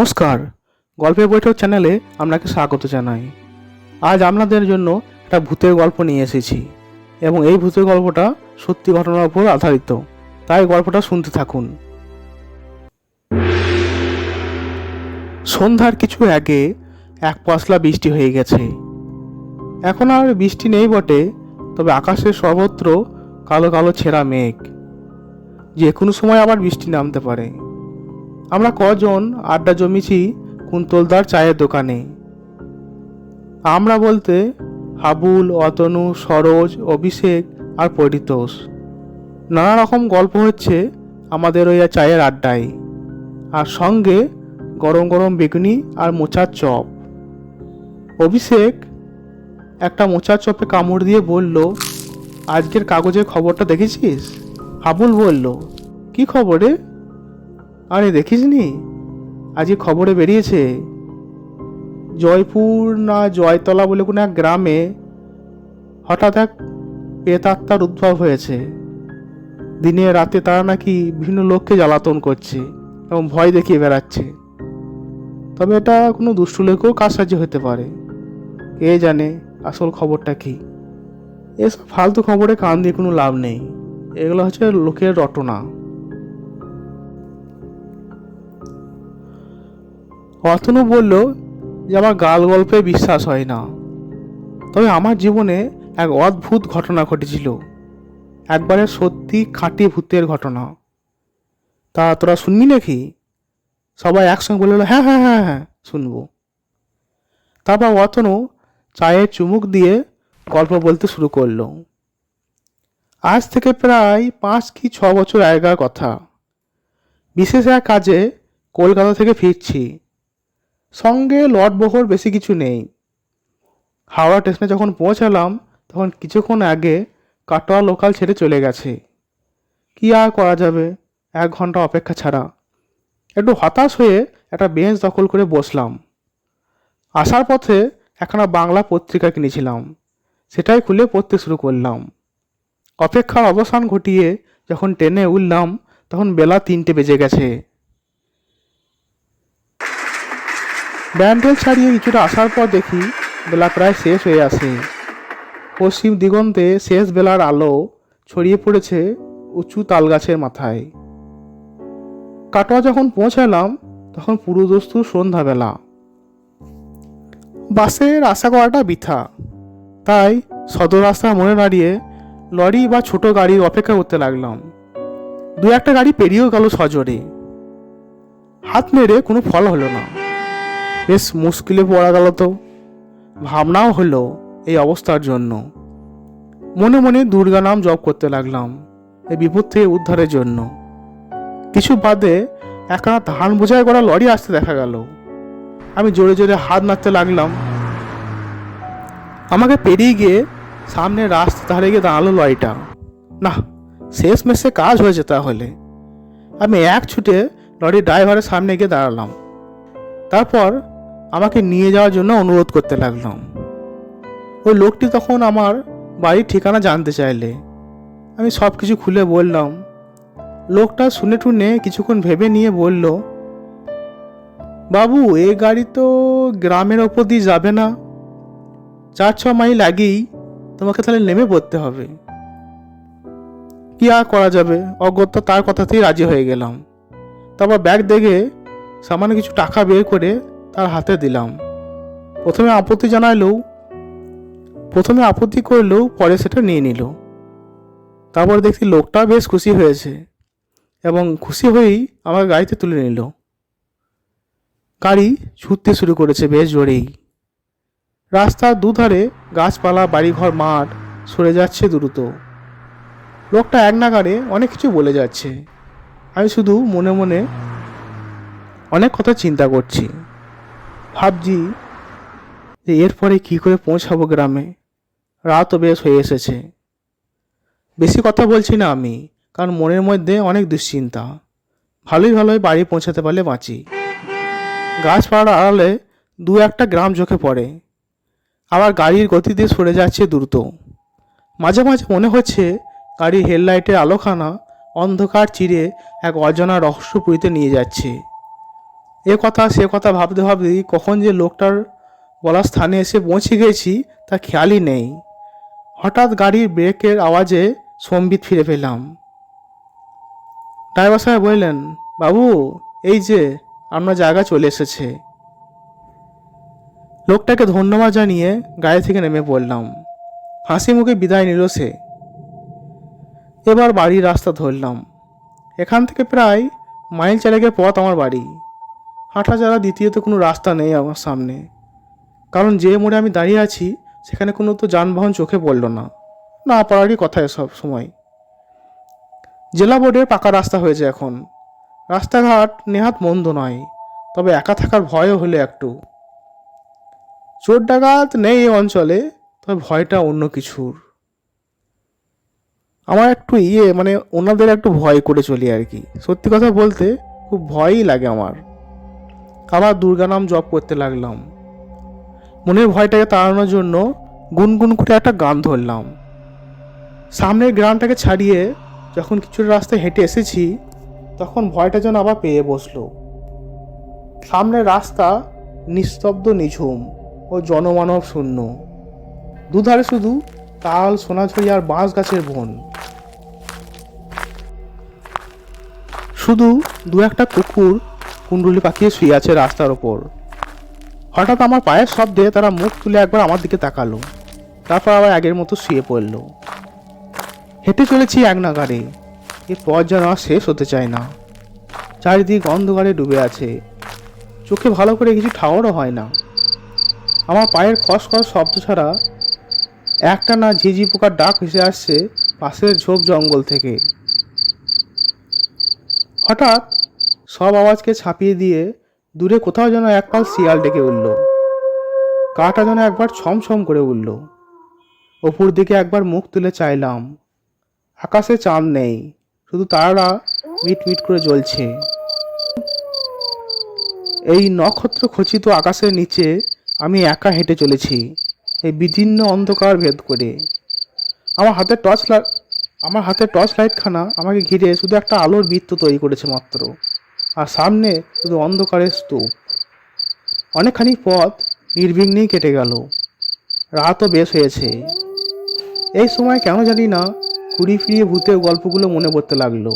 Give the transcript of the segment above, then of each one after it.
নমস্কার। গল্পের বৈঠক চ্যানেলে আপনাকে স্বাগত জানাই। আজ আপনাদের জন্য একটা ভূতের গল্প নিয়ে এসেছি এবং এই ভূতের গল্পটা সত্যি ঘটনার উপর আধারিত। তাই গল্পটা শুনতে থাকুন। সন্ধ্যার কিছু আগে এক পশলা বৃষ্টি হয়ে গেছে। এখন আর বৃষ্টি নেই বটে, তবে আকাশের সর্বত্র কালো কালো ছেঁড়া মেঘ। যে কোনো সময় আবার বৃষ্টি নামতে পারে। আমরা কজন আড্ডা জমিছি কুন্তলদার চায়ের দোকানে। আমরা বলতে হাবুল, অতনু, সরোজ, অভিষেক আর পরিতোষ। নানা রকম গল্প হচ্ছে আমাদের ওই চায়ের আড্ডায়। আর সঙ্গে গরম গরম বেগুনি আর মোচার চপ। অভিষেক একটা মোচার চপে কামড় দিয়ে বলল, আজকের কাগজের খবরটা দেখেছিস? হাবুল বলল, কি খবরে আরে দেখিসনি? আজকে খবরে বেরিয়েছে। জয়পুর না জয়তলা বলে কোনো এক গ্রামে হঠাৎ এক প্রেতাত্মার উদ্ভব হয়েছে। দিনে রাতে তারা নাকি বিভিন্ন লোককে জ্বালাতন করছে এবং ভয় দেখিয়ে বেড়াচ্ছে। তবে এটা কোনো দুষ্টু লোকেও কাজসাহায্য হতে পারে। কে জানে আসল খবরটা কি? এসব ফালতু খবরে কান দিয়ে কোনো লাভ নেই। এগুলো হচ্ছে লোকের রটনা। অতনু বলল যে আমার গাল গল্পে বিশ্বাস হয় না। তবে আমার জীবনে এক অদ্ভুত ঘটনা ঘটেছিল। একবারে সত্যি খাঁটি ভূতের ঘটনা। তা তোরা শুনবি নাকি? সবাই একসঙ্গে বলল হ্যাঁ হ্যাঁ হ্যাঁ হ্যাঁ শুনব। তারপর অতনু চায়ের চুমুক দিয়ে গল্প বলতে শুরু করল। আজ থেকে প্রায় পাঁচ কি ছ বছর আগেকার কথা। বিশেষ এক কাজে কলকাতা থেকে ফিরছি। সঙ্গে লটবহর বেশি কিছু নেই। হাওড়া স্টেশনে যখন পৌঁছালাম, তখন কিছুক্ষণ আগে কাটোয়া লোকাল ছেড়ে চলে গেছে। কি আর করা যাবে? এক ঘণ্টা অপেক্ষা ছাড়া। একটু হতাশ হয়ে একটা বেঞ্চ দখল করে বসলাম। আসার পথে একখানা বাংলা পত্রিকা কিনেছিলাম। সেটাই খুলে পড়তে শুরু করলাম। অপেক্ষার অবসান ঘটিয়ে যখন ট্রেনে উঠলাম, তখন বেলা তিনটে বেজে গেছে। ব্যান্ডেল ছাড়িয়ে কিছুটা আসার পর দেখি বেলা প্রায় শেষ হয়ে আসে পশ্চিম দিগন্তে শেষ বেলার আলো ছড়িয়ে পড়েছে উঁচু তালগাছের মাথায়। কাটোয়া যখন পৌঁছালাম, তখন পুরোদস্তু সন্ধ্যাবেলা। বাসের আশা করাটা বৃথা। তাই সদর রাস্তার মনে দাঁড়িয়ে লরি বা ছোট গাড়ির অপেক্ষা করতে লাগলাম। দু একটা গাড়ি পেরিয়েও গেল সজোরে। হাত মেরে কোনো ফল হলো না। বেশ মুশকিলে পড়া গেল তো। ভাবনাও হলো এই অবস্থার জন্য। মনে মনে দুর্গা নাম জপ করতে লাগলাম এই বিপদ থেকে উদ্ধারের জন্য। কিছু বাদে একখানা ধান বোঝাই করা লরি আসতে দেখা গেল। আমি জোরে জোরে হাত নাড়তে লাগলাম। আমাকে পেরিয়ে গিয়ে সামনে রাস্তা ধারে গিয়ে দাঁড়াল লরিটা। না শেষ মেসে কাজ হয়েছে তাহলে। আমি এক ছুটে লরির ড্রাইভারের সামনে গিয়ে দাঁড়ালাম। তারপর আমাকে নিয়ে যাওয়ার জন্য অনুরোধ করতে লাগলাম। ওই লোকটি তখন আমার বাড়ির ঠিকানা জানতে চাইলে। আমি সব কিছু খুলে বললাম। লোকটা শুনে টুনে কিছুক্ষণ ভেবে নিয়ে বলল, বাবু, এ গাড়ি তো গ্রামের ওপর দিয়ে যাবে না। চার, ছ মাইল আগেই তোমাকে তাহলে নেমে পড়তে হবে। কি আর করা যাবে? অগত্যা তার কথাতেই রাজি হয়ে গেলাম। তারপর ব্যাগ দেখে সামান্য কিছু টাকা বের করে তার হাতে দিলাম। প্রথমে আপত্তি জানাইলেও প্রথমে আপত্তি করলেও পরে সেটা নিয়ে নিল। তারপর দেখছি লোকটা বেশ খুশি হয়েছে এবং খুশি হয়েই আমার গাড়িতে তুলে নিল। গাড়ি ছুটতে শুরু করেছে বেশ জোরেই। রাস্তার দুধারে গাছপালা, বাড়িঘর, মাঠ সরে যাচ্ছে দ্রুত। লোকটা এক নাগারে অনেক কিছু বলে যাচ্ছে। আমি শুধু মনে মনে অনেক কথা চিন্তা করছি। ভাবছি যে এরপরে কী করে পৌঁছাবো গ্রামে। রাতও বেশ হয়ে এসেছে। বেশি কথা বলছি না আমি, কারণ মনের মধ্যে অনেক দুশ্চিন্তা। ভালোই ভালোই বাড়ি পৌঁছাতে পারলে বাঁচি। গাছপাড়ার আড়ালে দু একটা গ্রাম চোখে পড়ে। আবার গাড়ির গতিতে সরে যাচ্ছে দ্রুত। মাঝে মাঝে মনে হচ্ছে গাড়ির হেডলাইটের আলোখানা অন্ধকার চিরে এক অজানা রহস্যপুরীতে নিয়ে যাচ্ছে। এ কথা, সে কথা ভাবতে ভাবতেই কখন যে লোকটার বলার স্থানে এসে পৌঁছে গেছি, তা খেয়ালই নেই। হঠাৎ গাড়ির ব্রেকের আওয়াজে সম্বিত ফিরে পেলাম। ড্রাইভার সাহেব বললেন, বাবু, এই যে, আমরা জায়গা চলে এসেছে। লোকটাকে ধন্যবাদ জানিয়ে গাড়ি থেকে নেমে পড়লাম। হাসি মুখে বিদায় নিল সে। এবার বাড়ির রাস্তা ধরলাম। এখান থেকে প্রায় মাইল চারেকের পথ আমার বাড়ি। হাঁটা ছাড়া দ্বিতীয়ত কোনো রাস্তা নেই আমার সামনে। কারণ যে মোড়ে আমি দাঁড়িয়ে আছি, সেখানে কোনো তো যানবাহন চোখে পড়ল না। না পড়ারই কথা সব সময়। জেলা বোর্ডের পাকা রাস্তা হয়েছে এখন। রাস্তাঘাট নেহাত মন্দ নয়, তবে একা থাকার ভয়ও হলো একটু। চোর ডাকাত নেই এই অঞ্চলে, তবে ভয়টা অন্য কিছুর। আমার একটু ইয়ে মানে ওনাদের একটু ভয় করে চলি আর কি। সত্যি কথা বলতে, খুব ভয়ই লাগে আমার। আবার দুর্গা নাম জপ করতে লাগলাম। মনের ভয়টাকে তাড়ানোর জন্য গুনগুন করে একটা গান ধরলাম। সামনের গ্রামটাকে ছাড়িয়ে যখন কিছুটা রাস্তায় হেঁটে এসেছি, তখন ভয়টা যেন আবার পেয়ে বসল। সামনের রাস্তা নিস্তব্ধ, নিঝুম ও জনমানব শূন্য। দুধারে শুধু তাল সোনাঝুরি আর বাঁশ গাছের বন। শুধু দু একটা কুকুর কুণ্ডুলি পাকিয়ে শুয়ে আছে রাস্তার ওপর। হঠাৎ আমার পায়ের শব্দে তারা মুখ তুলে একবার আমার দিকে তাকালো। তারপর আবার আগের মতো শুয়ে পড়ল। হেঁটে চলেছি এক নাগারে এ পথ যেন আর শেষ হতে চায় না। চারিদিক অন্ধকারে ডুবে আছে। চোখে ভালো করে কিছু ঠাওয়ারও হয় না। আমার পায়ের খসখস শব্দ ছাড়া একটা না ঝিঝি পোকার ডাক ভেসে আসছে পাশের ঝোপ জঙ্গল থেকে। হঠাৎ সব আওয়াজকে ছাপিয়ে দিয়ে দূরে কোথাও যেন একপাল শিয়াল ডেকে উঠল। কাটা যেন একবার ছমছম করে উঠল। ওপর দিকে একবার মুখ তুলে চাইলাম, আকাশে চাঁদ নেই, শুধু তারারা মিট মিট করে জ্বলছে। এই নক্ষত্র খচিত আকাশের নিচে আমি একা হেঁটে চলেছি, এই বিদীর্ণ অন্ধকার ভেদ করে। আমার হাতে টর্চ আমার হাতে টর্চ লাইটখানা আমাকে ঘিরে শুধু একটা আলোর বৃত্ত তৈরি করেছে মাত্র। আর সামনে শুধু অন্ধকারের স্তূপ। অনেকখানি পথ নির্বিঘ্নেই কেটে গেল। রাতও বেশ হয়েছে। এই সময় কেন জানি না ঘুরি ফিরিয়ে ভূতের গল্পগুলো মনে পড়তে লাগল।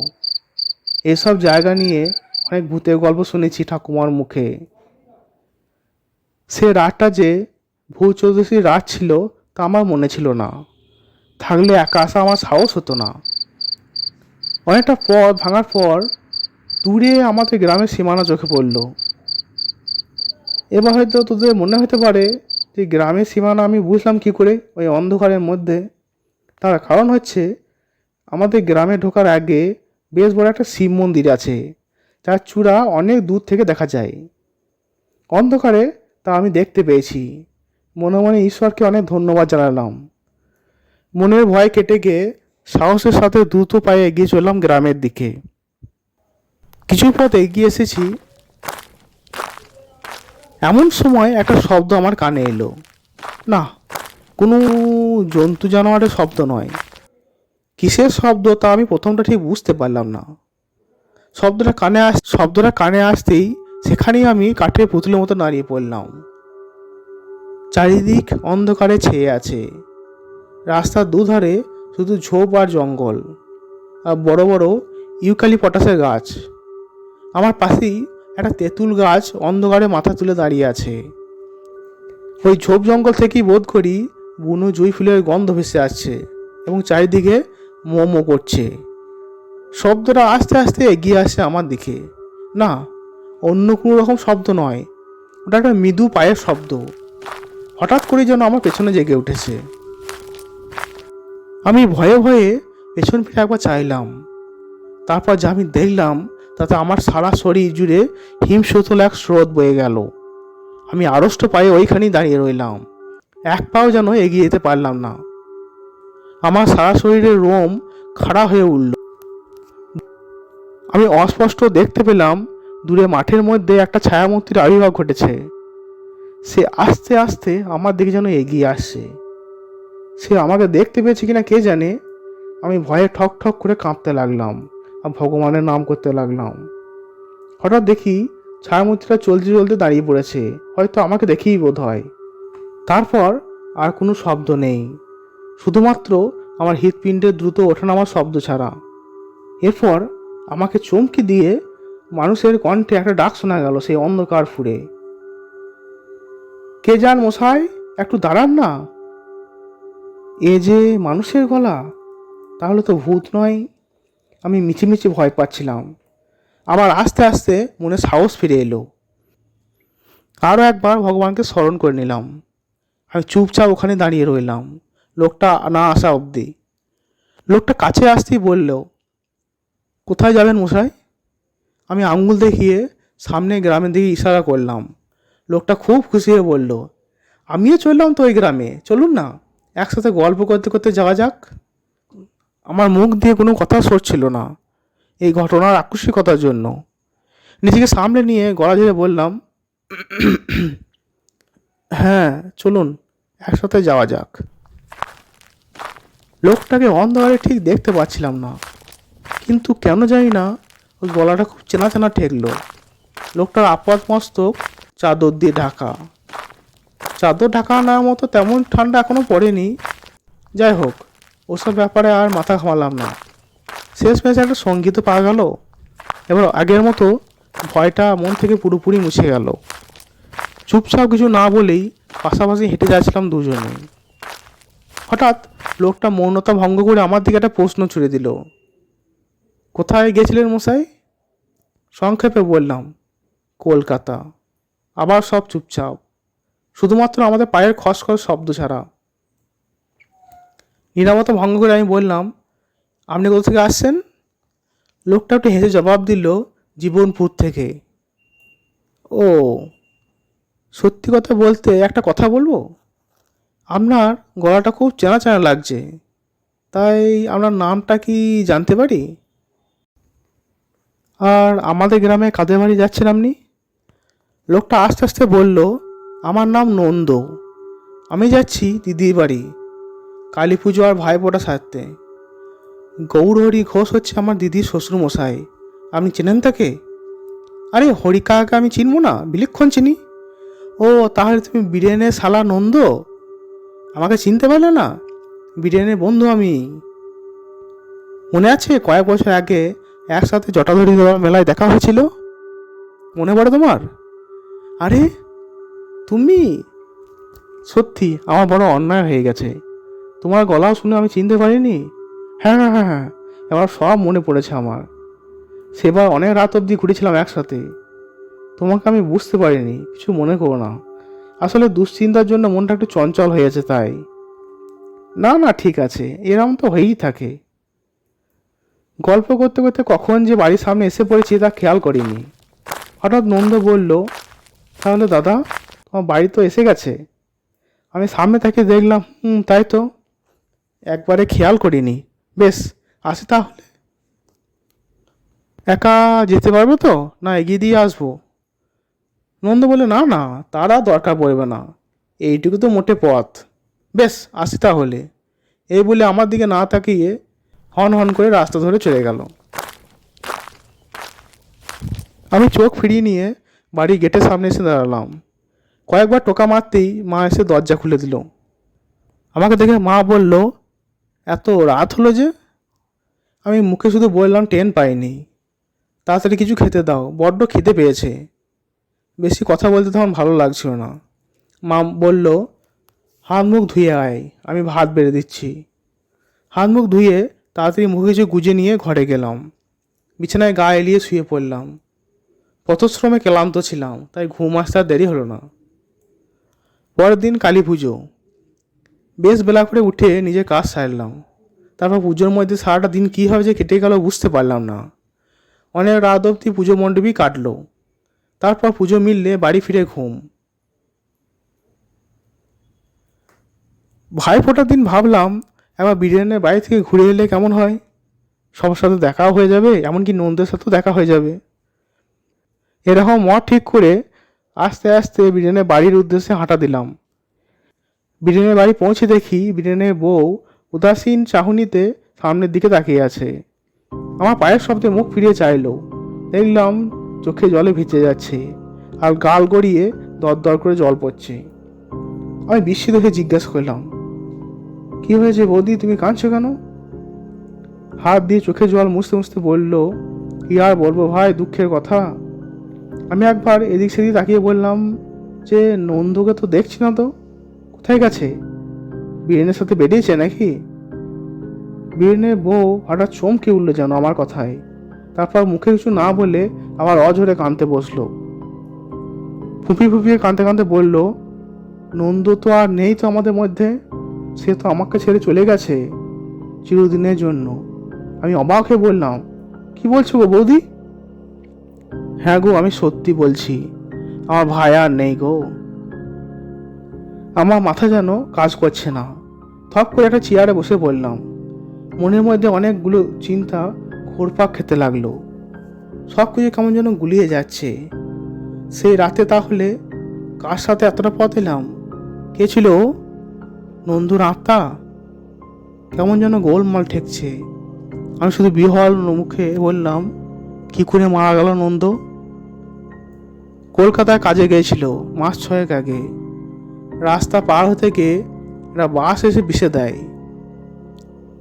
এসব জায়গা নিয়ে অনেক ভূতের গল্প শুনেছি ঠাকুমার মুখে। সে রাতটা যে ভূ চৌদশীর রাত ছিল তা আমার মনে ছিল না। থাকলে একা আসা আমার সাহস হতো না। অনেকটা পথ ভাঙার পর দূরে আমাদের গ্রামের সীমানা চোখে পড়ল। এবার হয়তো তোদের মনে হতে পারে যে গ্রামের সীমানা আমি বুঝলাম কি করে, ওই অন্ধকারের মধ্যে। তার কারণ হচ্ছে আমাদের গ্রামে ঢোকার আগে বেশ বড় একটা শিব মন্দির আছে, যার চূড়া অনেক দূর থেকে দেখা যায়। অন্ধকারে তা আমি দেখতে পেয়েছি। মনে মনে ঈশ্বরকে অনেক ধন্যবাদ জানালাম। মনের ভয় কেটে গিয়ে সাহসের সাথে দ্রুত পায়ে এগিয়ে চললাম গ্রামের দিকে। কিছু পথ এগিয়ে এসেছি। এমন সময় একটা শব্দ আমার কানে এলো। না, কোনো জন্তু জানোয়ারের শব্দ নয়। কিসের শব্দ তা আমি প্রথমটা ঠিক বুঝতে পারলাম না। শব্দটা কানে আস, শব্দটা কানে আসতেই সেখানেই আমি কাঠের পুতুলের মতো দাঁড়িয়ে পড়লাম। চারিদিক অন্ধকারে ছেয়ে আছে। রাস্তার দুধারে শুধু ঝোপ আর জঙ্গল, আর বড় বড় ইউক্যালিপটাসের গাছ। আমার পাশেই একটা তেঁতুল গাছ অন্ধকারে মাথা তুলে দাঁড়িয়ে আছে। ওই ঝোপ জঙ্গল থেকেই বোধ করি বুনো জুই ফুলের গন্ধ ভেসে আসছে এবং চারিদিকে মোমো করছে। শব্দটা আস্তে আস্তে এগিয়ে আসছে আমার দিকে। না, অন্য কোনো রকম শব্দ নয়, ওটা একটা মৃদু পায়ের শব্দ। হঠাৎ করে যেন আমার পেছনে জেগে উঠেছে। আমি ভয়ে ভয়ে পেছন ফিরে একবার চাইলাম। তারপর যা আমি দেখলাম, তাতে আমার সারা শরীর জুড়ে হিমশীতল এক স্রোত বয়ে গেল। আমি আড়ষ্ট পায়ে ওইখানেই দাঁড়িয়ে রইলাম। এক পাও যেন এগিয়ে যেতে পারলাম না। আমার সারা শরীরের রোম খাড়া হয়ে উঠল। আমি অস্পষ্ট দেখতে পেলাম, দূরে মাঠের মধ্যে একটা ছায়ামূর্তির আবির্ভাব ঘটেছে। সে আস্তে আস্তে আমার দিকে যেন এগিয়ে আসছে। সে আমাকে দেখতে পেয়েছে কিনা কে জানে? আমি ভয়ে ঠক ঠক করে কাঁপতে লাগলাম আর ভগবানের নাম করতে লাগলাম। হঠাৎ দেখি ছায়ামূর্তিটা চলতে চলতে দাঁড়িয়ে পড়েছে। হয়তো আমাকে দেখেই বোধ হয় তারপর আর কোনো শব্দ নেই। শুধুমাত্র আমার হৃৎপিণ্ডের দ্রুত ওঠানামার শব্দ ছাড়া। এরপর আমাকে চমকে দিয়ে মানুষের কণ্ঠে একটা ডাক শোনা গেল সেই অন্ধকার ফুরে কে যান মশাই, একটু দাঁড়ান না। এ যে মানুষের গলা, তাহলে তো ভূত নয়। আমি মিছিমিছি ভয় পাচ্ছিলাম। আবার আস্তে আস্তে মনে সাহস ফিরে এলো। আরও একবার ভগবানকে স্মরণ করে নিলাম। আমি চুপচাপ ওখানে দাঁড়িয়ে রইলাম। লোকটা না আসা অবধি। লোকটা কাছে আসতেই বলল, কোথায় যাবেন মশাই? আমি আঙুল দেখিয়ে সামনে গ্রামের দিকে ইশারা করলাম। লোকটা খুব খুশি হয়ে বলল, আমিও চললাম তো ওই গ্রামে, চলুন না। একসাথে গল্প করতে করতে যাওয়া যাক। আমার মুখ দিয়ে কোনো কথা সরছিল না এই ঘটনার আকস্মিকতার জন্য। নিজেকে সামনে নিয়ে গলা ধরে বললাম হ্যাঁ চলুন, একসাথে যাওয়া যাক। লোকটাকে অন্ধকারে ঠিক দেখতে পাচ্ছিলাম না, কিন্তু কেন জানি না ওই গলাটা খুব চেনা চেনা ঠেকলো। লোকটার আপাত মস্তক চাদর দিয়ে ঢাকা। চাদর ঢাকা নেওয়ার মতো তেমন ঠান্ডা এখনও পড়েনি। যাই হোক, ওসব ব্যাপারে আর মাথা ঘামালাম না। শেষ মেশে একটা সঙ্গীতও পাওয়া গেল। এবার আগের মতো ভয়টা মন থেকে পুরোপুরি মুছে গেল। চুপচাপ কিছু না বলেই পাশাপাশি হেঁটে যাচ্ছিলাম দুজনে। হঠাৎ লোকটা মৌনতা ভঙ্গ করে আমার দিকে একটা প্রশ্ন ছুড়ে দিল। কোথায় গেছিলেন মশাই? সংক্ষেপে বললাম, কলকাতা। আবার সব চুপচাপ। শুধুমাত্র আমাদের পায়ের খসখস শব্দ ছাড়া। নিরাপত্তা ভঙ্গ করে আমি বললাম, আপনি কোথা থেকে আসছেন? লোকটা একটু হেসে জবাব দিল, জীবনপুর থেকে। ও, সত্যি কথা বলতে একটা কথা বলব? আপনার গলাটা খুব চেনা চেনা লাগছে, তাই আপনার নামটা কি জানতে পারি? আর আমাদের গ্রামে কাদের বাড়ি যাচ্ছেন আপনি? লোকটা আস্তে আস্তে বলল আমার নাম নন্দ। আমি যাচ্ছি দিদির বাড়ি। কালী পুজো আর ভাইফোঁটা সারতে। গৌরহরি ঘোষ হচ্ছে আমার দিদির শ্বশুর মশাই আপনি চেনেন তাকে? আরে হরিকাকে আমি চিনবো না, বিলক্ষণ চিনি। ও, তাহলে তুমি বিরিয়ানের শালা নন্দ? আমাকে চিনতে পারলে না? বিরিয়ানির বন্ধু আমি। মনে আছে কয়েক বছর আগে একসাথে জটাধরি মেলায় দেখা হয়েছিল? মনে পড়ে তোমার? আরে তুমি? সত্যি, আমার বড় অন্যায় হয়ে গেছে। তোমার গলাও শুনে আমি চিনতে পারিনি? হ্যাঁ হ্যাঁ হ্যাঁ হ্যাঁ এবার সব মনে পড়েছে আমার। সেবার অনেক রাত অবধি ঘুরেছিলাম একসাথে। তোমাকে আমি বুঝতে পারিনি, কিছু মনে করো না। আসলে দুশ্চিন্তার জন্য মনটা একটু চঞ্চল হয়েছে তাই। না না, ঠিক আছে, এরম তো হয়েই থাকে। গল্প করতে করতে কখন যে বাড়ির সামনে এসে পড়েছি তা খেয়াল করিনি। হঠাৎ নন্দ বলল, তাহলে দাদা তোমার বাড়ি তো এসে গেছে। আমি সামনে থেকে দেখলাম, হুম, তাই তো। একবারে খেয়াল করিনি। বেশ, আসি তাহলে। একা যেতে পারবে তো? না, এগিয়ে দিয়ে আসব। নন্দ বলে না না, তারা দরকার পড়বে না। এইটুকু তো মোটে পথ। বেশ, আসি তাহলে। এই বলে আমার দিকে না তাকিয়ে হন হন করে রাস্তা ধরে চলে গেল। আমি চোখ ফিরিয়ে নিয়ে বাড়ি গেটের সামনে এসে দাঁড়ালাম। কয়েকবার টোকা মারতেই মা এসে দরজা খুলে দিল। আমাকে দেখে মা বলল, এত রাত হলো যে, আমি মুখে শুধু বললাম টেন পাইনি। তাড়াতাড়ি কিছু খেতে দাও, বড্ড খেতে পেয়েছে। বেশি কথা বলতে তখন ভালো লাগছিল না। মা বলল, হাত মুখ ধুয়ে আয়, আমি ভাত বেড়ে দিচ্ছি। হাত মুখ ধুয়ে তাড়াতাড়ি মুখে কিছু গুজে নিয়ে ঘরে গেলাম। বিছানায় গা এলিয়ে শুয়ে পড়লাম। পথশ্রমে ক্লান্ত ছিলাম, তাই ঘুম আসতে আর দেরি হলো না। পরের দিন কালী পুজো। বেশ বেলা করে উঠে নিজের কাজ সারলাম। তারপর পুজোর মধ্যে সারাটা দিন কীভাবে যে কেটে গেল বুঝতে পারলাম না। অনেক রাত অবধি পুজো মণ্ডপই কাটলো। তারপর পুজো মিললে বাড়ি ফিরে ঘুম। ভাই ফোটার দিন ভাবলাম, একবার বিরিয়ানির বাড়ি থেকে ঘুরে এলে কেমন হয়? সবার সাথে দেখাও হয়ে যাবে, এমনকি নন্দের সাথেও দেখা হয়ে যাবে। এরকম মত ঠিক করে আস্তে আস্তে বিরিয়ানির বাড়ির উদ্দেশ্যে হাঁটা দিলাম। বিরিয়ানির বাড়ি পৌঁছে দেখি বিরিয়ানির বউ উদাসীন চাহনিতে সামনের দিকে তাকিয়ে আছে। আমার পায়ের শব্দে মুখ ফিরিয়ে চাইলো। দেখলাম চোখে জলে ভিজে যাচ্ছে আর গাল গড়িয়ে দরদর করে জল পড়ছে। আমি বিস্মিত হয়ে জিজ্ঞাসা করলাম, কি হয়েছে বৌদি, তুমি কাঁদছো কেন? হাত দিয়ে চোখে জল মুছতে মুছতে বলল, কি আর বলব ভাই, দুঃখের কথা। আমি একবার এদিক সেদিক তাকিয়ে বললাম যে, নন্দুকে তো দেখছি না তো। কোথায় গেছে? বীরেনের সাথে বেরিয়েছে নাকি? বীরেনের বউ হঠাৎ চমকে উঠল যেন আমার কথায়। তারপর মুখে কিছু না বলে আবার অঝরে কাঁদতে বসল। ফুপিয়ে ফুপিয়ে কাঁদতে কাঁদতে বলল, নন্দ তো আর নেই তো আমাদের মধ্যে। সে তো আমাকে ছেড়ে চলে গেছে চিরদিনের জন্য। আমি অবাক হয়ে বললাম, কি বলছো গো বৌদি? হ্যাঁ গো, আমি সত্যি বলছি। আমার ভাই আর নেই গো। আমার মাথা যেন কাজ করছে না। থপ করে একটা চেয়ারে বসে পড়লাম মনের মধ্যে অনেকগুলো চিন্তা ঘোরপাক খেতে লাগল। সব কিছু কেমন যেন গুলিয়ে যাচ্ছে। সেই রাতে তাহলে কার সাথে এতটা পথ এলাম? কে ছিল? নন্দুর আত্মা? কেমন যেন গোলমাল ঠেকছে। আমি শুধু বিহল মুখে বললাম, কি করে মারা গেল নন্দ? কলকাতায় কাজে গিয়েছিল মাস ছয়েক আগে। রাস্তা পার হতে গিয়ে একটা বাস এসে বিষে দেয়।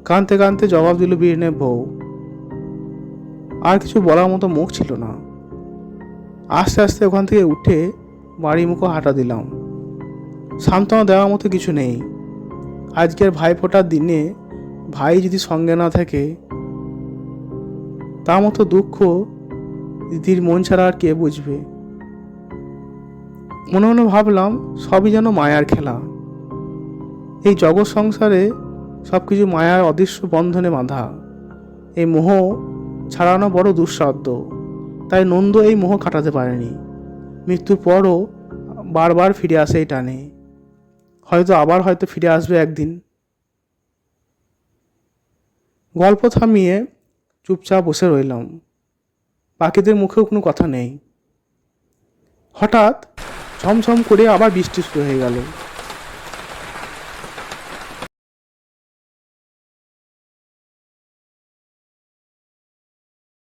কানতে কানতে জবাব দিল বীরেনের বউ। আর কিছু বলার মতো মুখ ছিল না। আস্তে আস্তে ওখান থেকে উঠে বাড়ি মুখো হাঁটা দিলাম। সান্ত্বনা দেওয়ার মতো কিছু নেই। আজকের ভাইফোঁটার দিনে ভাই যদি সঙ্গে না থাকে, তার মতো দুঃখ দিদির মন ছাড়া আর কে বুঝবে? মনে মনে ভাবলাম, সবই যেন মায়ার খেলা। এই জগৎ সংসারে সব কিছু মায়ার অদৃশ্য বন্ধনে বাঁধা। এই মোহ ছাড়ানো বড় দুঃসাধ্য। তাই নন্দ এই মোহ কাটাতে পারেনি। মৃত্যুর পরও বারবার ফিরে আসে এই টানে। হয়তো আবার হয়তো ফিরে আসবে একদিন। গল্প থামিয়ে চুপচাপ বসে রইলাম। পাখিদের মুখেও কোনো কথা নেই। হঠাৎ ঝমঝম করে আবার বৃষ্টি শুরু হয়ে গেল।